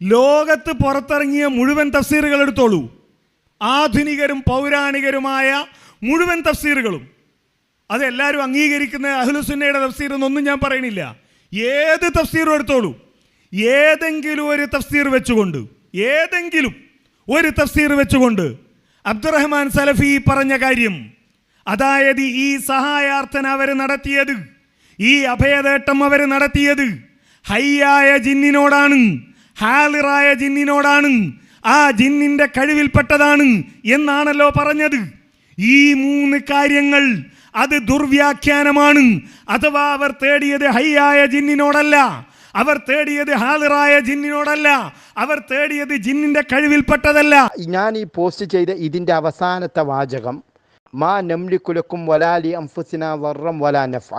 ലോകത്ത് പുറത്തിറങ്ങിയ മുഴുവൻ തഫ്സീറുകൾ എടുത്തോളൂ. ആധുനികരും പൗരാണികരുമായ മുഴുവൻ തഫ്സീറുകളും. അതെല്ലാവരും അംഗീകരിക്കുന്ന അഹ്ലുസുന്നയുടെ തഫ്സീർ എന്നൊന്നും ഞാൻ പറയണില്ല ഏത് തഫ്സീറും എടുത്തോളൂ. ഏതെങ്കിലും ഒരു തഫ്സീർ വെച്ചുകൊണ്ട് ഏതെങ്കിലും ഒരു തഫ്സീർ വെച്ചുകൊണ്ട് അബ്ദുറഹ്മാൻ സലഫി പറഞ്ഞ കാര്യം അതായത് ഈ സഹായാർത്ഥന അവർ നടത്തിയത് ഈ അഭയതേട്ടം അവർ നടത്തിയത് ഹയ്യായ ജിന്നിനോടാണ്. ഹാലിറായ ജിന്നിനോടാണ് ആ ജിന്നിന്റെ കഴിവിൽപ്പെട്ടതാണ് എന്നാണല്ലോ പറഞ്ഞത്. ഈ മൂന്ന് കാര്യങ്ങൾ അത് ദുർവ്യാഖ്യാനമാണ്. അഥവാ അവർ തേടിയത് ഹയ്യായ ജിന്നിനോടല്ല അവർ തേടിയത് ഹാളിറായ ജിന്നിനോടല്ല അവർ തേടിയത് ജിന്നിന്റെ കഴിവിൽപ്പെട്ടതല്ല. ഞാൻ ഈ പോസ്റ്റ് ചെയ്ത ഇതിന്റെ അവസാനത്തെ വാചകം മാ നംലിക്കുലക്കും വലാലി അംഫുസിന വർറം വലാ നഫ